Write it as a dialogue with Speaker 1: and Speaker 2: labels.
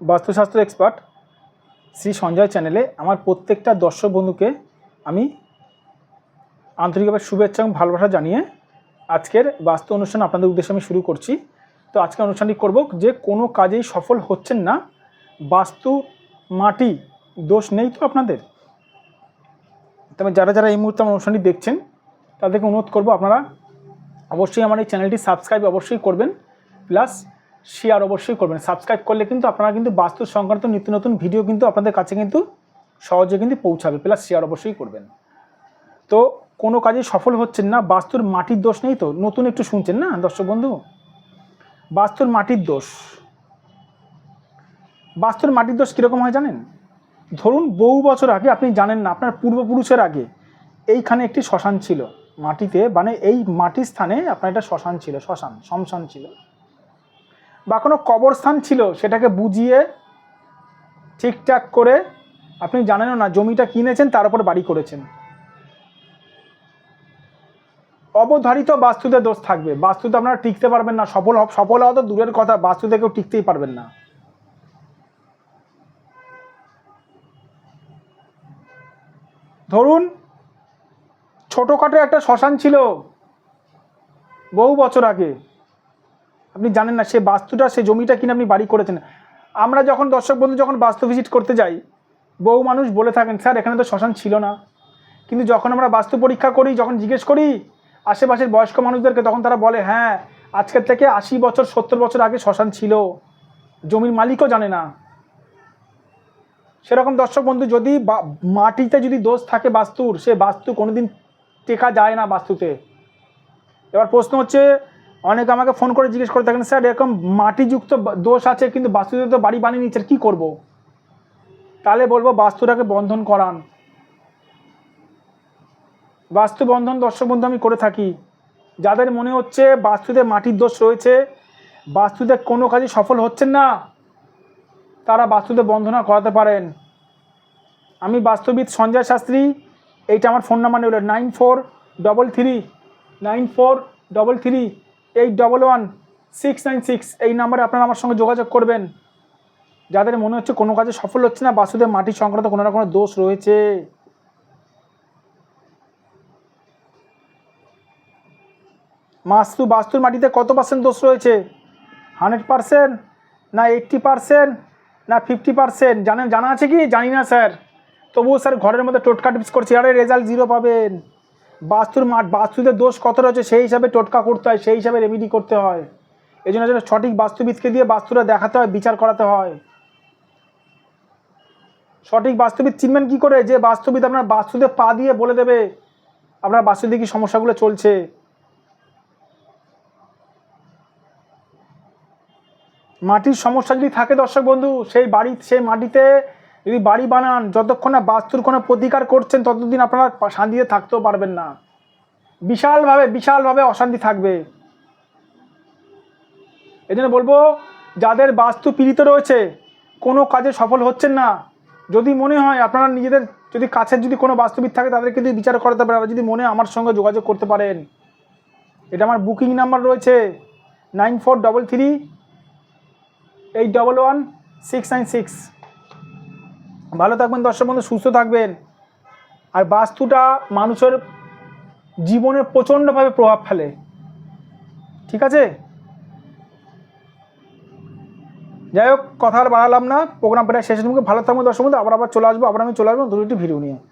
Speaker 1: বাস্তুশাস্ত্র এক্সপার্ট শ্রী সঞ্জয় চ্যানেলে আমার প্রত্যেকটা দর্শক বন্ধুকে আমি আন্তরিকভাবে শুভেচ্ছা এবং ভালোবাসা জানিয়ে আজকের বাস্তু অনুষ্ঠান আপনাদের উদ্দেশ্যে আমি শুরু করছি। তো আজকে অনুষ্ঠানটি করব যে কোনো কাজেই সফল হচ্ছেন না, বাস্তু মাটি দোষ নেই তো আপনাদের? তবে যারা যারা এই মুহূর্তে আমার অনুষ্ঠানটি দেখছেন, তাদেরকে অনুরোধ করব আপনারা অবশ্যই আমার এই চ্যানেলটি সাবস্ক্রাইব অবশ্যই করবেন প্লাস শেয়ার অবশ্যই করবেন। সাবস্ক্রাইব করলে কিন্তু আপনারা কিন্তু বাস্তু সংক্রান্ত নিত্য নতুন ভিডিও কিন্তু আপনাদের কাছে কিন্তু সহজে কিন্তু পৌঁছাবে। প্লাস শেয়ার অবশ্যই করবেন। তো কোনো কাজে সফল হচ্ছেন না, বাস্তুর মাটির দোষ নেই তো? নতুন একটু শুনছেন না দর্শক বন্ধু? বাস্তুর মাটির দোষ। বাস্তুর মাটির দোষ কীরকম হয় জানেন? ধরুন বহু বছর আগে আপনি জানেন না, আপনার পূর্বপুরুষের আগে এইখানে একটি শ্মশান ছিল। মাটিতে মানে এই মাটির স্থানে আপনার একটা শ্মশান ছিল, শ্মশান শ্মশান ছিল। বা কোনো কবরস্থান ছিল সেটাকে বুঝিয়ে ঠিকঠাক করে আপনি জানেনও না, জমিটা কিনেছেন, তার উপর বাড়ি করেছেন। অবধারিত বাস্তুতে দোষ থাকবে। বাস্তুতে আপনারা টিকতে পারবেন না, সফল সফল হওয়া তো দূরের কথা, বাস্তুতে কেউ টিকতেই পারবেন না। ধরুন, ছোটোখাটো একটা শ্মশান ছিল বহু বছর আগে। আপনি জানেন না, সে বাস্তুটা, সে জমিটা কিনে আপনি বাড়ি করেছেন। আমরা যখন দর্শক বন্ধু যখন বাস্তু ভিজিট করতে যাই, বহু মানুষ বলে থাকেন, স্যার, এখানে তো শ্মশান ছিল না। কিন্তু যখন আমরা বাস্তু পরীক্ষা করি, যখন জিজ্ঞেস করি, আশেপাশের বয়স্ক মানুষদেরকে, তখন তারা বলে হ্যাঁ আজকের থেকে আশি বছর, সত্তর বছর আগে শ্মশান ছিল। জমির মালিকও জানে না। সেরকম দর্শক বন্ধু, যদি মাটিতে যদি দোষ থাকে বাস্তুর, সে বাস্তু কোনোদিন টেকা যায় না বাস্তুতে। এবার প্রশ্ন হচ্ছে অনেকে আমাকে ফোন করে জিজ্ঞেস করে থাকেন স্যার, এরকম মাটিযুক্ত দোষ আছে কিন্তু বাস্তুতে তো বাড়ি বানিয়ে নিচ্ছে কী করব? তাহলে বলব বাস্তুটাকে বন্ধন করান। বাস্তু বন্ধন দর্শক বন্ধু, আমি করে থাকি। যাদের মনে হচ্ছে বাস্তুতে মাটির দোষ রয়েছে, বাস্তুতে কোনো কাজে সফল হচ্ছেন না, তারা বাস্তুতে বন্ধনা করাতে পারেন। আমি বাস্তুবিদ সঞ্জয় শাস্ত্রী, এইটা আমার ফোন নাম্বার হলো nine four double three, nine four double three. Eight double one six nine six এই নাম্বারে আপনারা আমার সঙ্গে যোগাযোগ করবেন। যাদের মনে হচ্ছে কোনো কাজে সফল হচ্ছে না বাস্তুতে মাটি সংক্রান্ত কোনো না কোনো দোষ রয়েছে। মাস্তু বাস্তুর মাটিতে কত পার্সেন্ট দোষ রয়েছে? হান্ড্রেড পার্সেন্ট না এইট্টি পার্সেন্ট না ফিফটি পার্সেন্ট? জানেন, জানা আছে কি? জানি না, স্যার। তবুও, স্যার, ঘরের মধ্যে টোটকা টিপস করছি। আরে, রেজাল্ট জিরো পাবেন। বাস্তুর মাঠ, বাস্তুতে দোষ কত রয়েছে সেই হিসাবে টোটকা করতে হয়, সেই হিসাবে রেমিডি করতে হয়। এই জন্য যেন সঠিক বাস্তুবিদকে দিয়ে বাস্তুটা দেখাতে হয়, বিচার করাতে হয়। সঠিক বাস্তুবিদ চিনবেন কি করে? যে বাস্তুবিদ আপনার বাস্তুতে পা দিয়ে বলে দেবে, আপনার বাস্তুতে কি সমস্যাগুলো চলছে। মাটির সমস্যা যদি থাকে দর্শক বন্ধু, সেই বাড়ি সেই মাটিতে যদি বাড়ি বানান, যতক্ষণ না বাস্তুর কোনো প্রতিকার করছেন, ততদিন আপনারা শান্তিতে থাকতেও পারবেন না। বিশালভাবে বিশালভাবে অশান্তি থাকবে। এই জন্য বলব, যাদের বাস্তু পীড়িত রয়েছে, কোনো কাজে সফল হচ্ছেন না। যদি মনে হয় আপনারা নিজেদের, যদি কাছের যদি কোনো বাস্তুবিদ থাকে, তাদেরকে যদি বিচার করাতে পারেন যদি মনে আমার সঙ্গে যোগাযোগ করতে পারেন। এটা আমার বুকিং নাম্বার রয়েছে, nine four double three eight double one six nine six. ভালো থাকবেন দর্শক বন্ধু, সুস্থ থাকবেন। আর বাস্তুটা মানুষের জীবনে প্রচণ্ডভাবে প্রভাব ফেলে। ঠিক আছে? যাই হোক, কথা আর বাড়ালাম না। প্রোগ্রাম প্রায় শেষের মুখে। ভালো থাকবেন দর্শক বন্ধু, আবার আবার চলে আসব। আবার আমি চলে আসব দুটো ভিডিও নিয়ে।